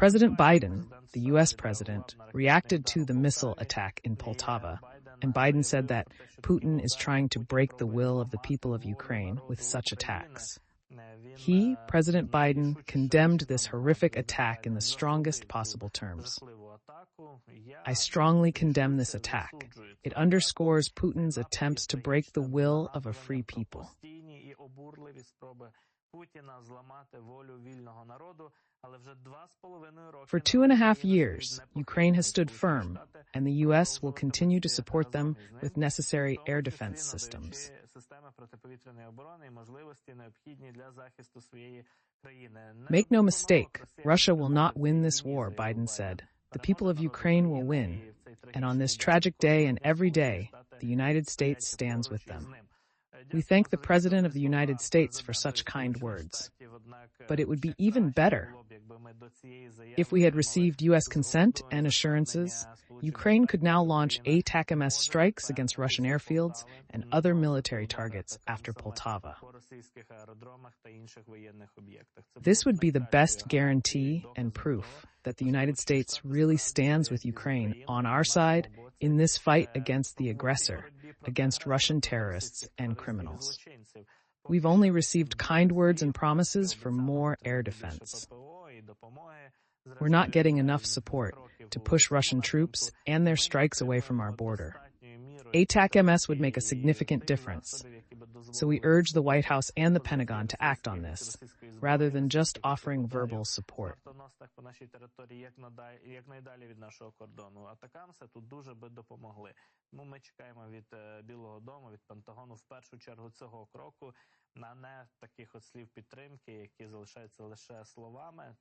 President Biden, the US president, reacted to the missile attack in Poltava, and Biden said that Putin is trying to break the will of the people of Ukraine with such attacks. He, President Biden, condemned this horrific attack in the strongest possible terms. I strongly condemn this attack. It underscores Putin's attempts to break the will of a free people. For two and a half years, Ukraine has stood firm, and the U.S. will continue to support them with necessary air defense systems. Make no mistake, Russia will not win this war, Biden said. The people of Ukraine will win, and on this tragic day and every day, the United States stands with them. We thank the President of the United States for such kind words. But it would be even better if we had received U.S. consent and assurances. Ukraine could now launch ATACMS strikes against Russian airfields and other military targets after Poltava. This would be the best guarantee and proof that the United States really stands with Ukraine on our side in this fight against the aggressor, against Russian terrorists and criminals. We've only received kind words and promises for more air defense. We're not getting enough support to push Russian troops and their strikes away from our border. ATAC-MS would make a significant difference. So we urge the White House and the Pentagon to act on this, rather than just offering verbal support. Ми чекаємо від Білого Дому, від Пентагону в першу чергу цього кроку, на не таких от слів підтримки, які залишаються лише словами.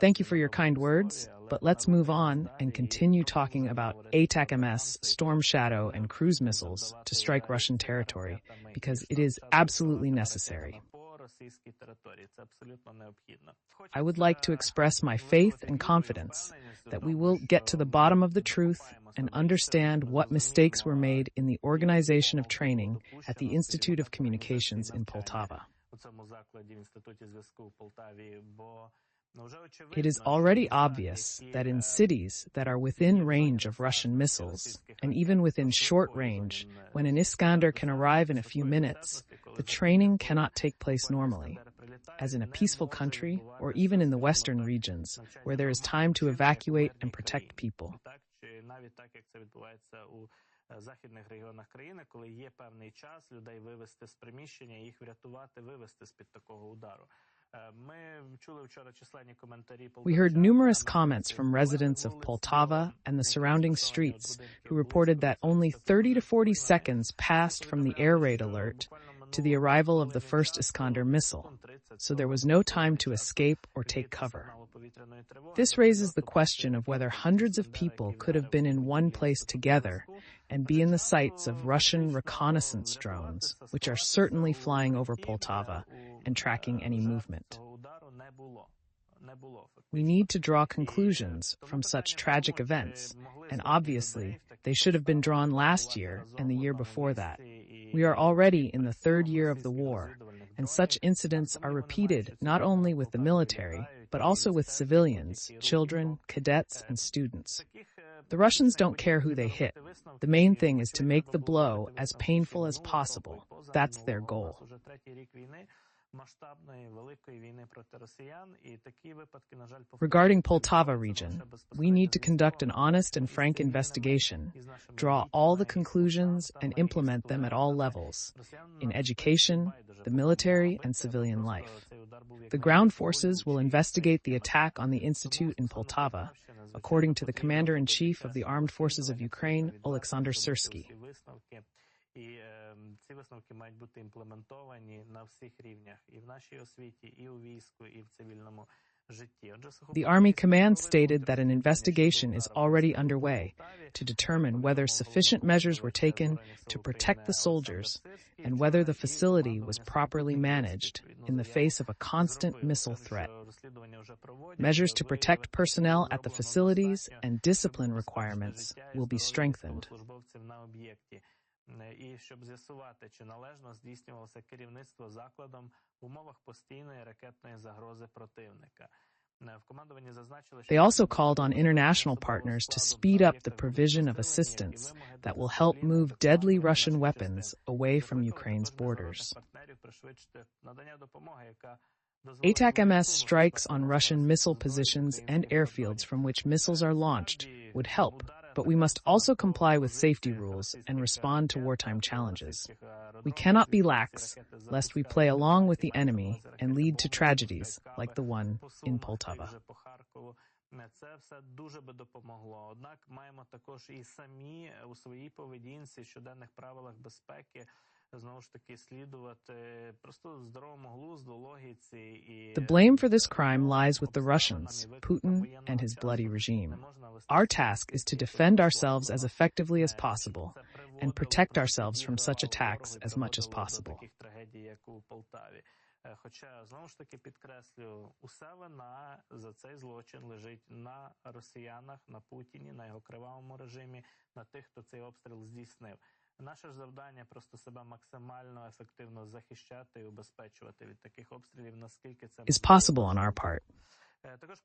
Thank you for your kind words, but let's move on and continue talking about ATAC-MS, Storm Shadow, and cruise missiles to strike Russian territory, because it is absolutely necessary. I would like to express my faith and confidence that we will get to the bottom of the truth and understand what mistakes were made in the organization of training at the Institute of Communications in Poltava. It is already obvious that in cities that are within range of Russian missiles, and even within short range, when an Iskander can arrive in a few minutes, the training cannot take place normally, as in a peaceful country or even in the western regions, where there is time to evacuate and protect people. Західних регіонах країни, коли є певний час людей вивести з приміщення, їх врятувати, вивести з-під такого удару. We heard numerous comments from residents of Poltava and the surrounding streets who reported that only 30 to 40 seconds passed from the air raid alert to the arrival of the first Iskander missile, so there was no time to escape or take cover. This raises the question of whether hundreds of people could have been in one place together and be in the sights of Russian reconnaissance drones, which are certainly flying over Poltava and tracking any movement. We need to draw conclusions from such tragic events, and obviously, they should have been drawn last year and the year before that. We are already in the third year of the war, and such incidents are repeated not only with the military, but also with civilians, children, cadets, and students. The Russians don't care who they hit. The main thing is to make the blow as painful as possible. That's their goal. Regarding Poltava region, we need to conduct an honest and frank investigation, draw all the conclusions, and implement them at all levels. In education, the military, and civilian life. The ground forces will investigate the attack on the Institute in Poltava, according to the Commander in Chief of the Armed Forces of Ukraine, Oleksandr Syrsky. ці висновки мають бути імплементовані на всіх рівнях, і в нашій освіті, і у війську, і в цивільному житті. The Army Command stated that an investigation is already underway to determine whether sufficient measures were taken to protect the soldiers and whether the facility was properly managed in the face of a constant missile threat. Measures to protect personnel at the facilities and discipline requirements will be strengthened. і щоб з'ясувати, чи належно здійснювалося керівництво закладом в умовах постійної ракетної загрози противника. Е, В командуванні зазначили, що They also called on international partners to speed up the provision of assistance that will help move deadly Russian weapons away from Ukraine's borders. ATAC-MS strikes on Russian missile positions and airfields from which missiles are launched would help, but we must also comply with safety rules and respond to wartime challenges. We cannot be lax, lest we play along with the enemy and lead to tragedies like the one in Poltava. Це все дуже би допомогло. Однак маємо також і самі у своїй поведінці, щоденних правилах безпеки, знову ж таки слідувати просто здоровому глузду, логіці і The blame for this crime lies with the Russians, Putin, and his bloody regime. Our task is to defend ourselves as effectively as possible and protect ourselves from such attacks as much as possible. Таких трагедій, як у Полтаві. Е, Хоча знову ж таки підкреслю, уся вина за цей злочин лежить на росіянах, на Путіні, на його кривавому режимі, на тих, хто цей обстріл здійснив. Наше ж завдання просто себе максимально ефективно захищати і убезпечувати від таких обстрілів, наскільки це Is possible on our part. Е, Також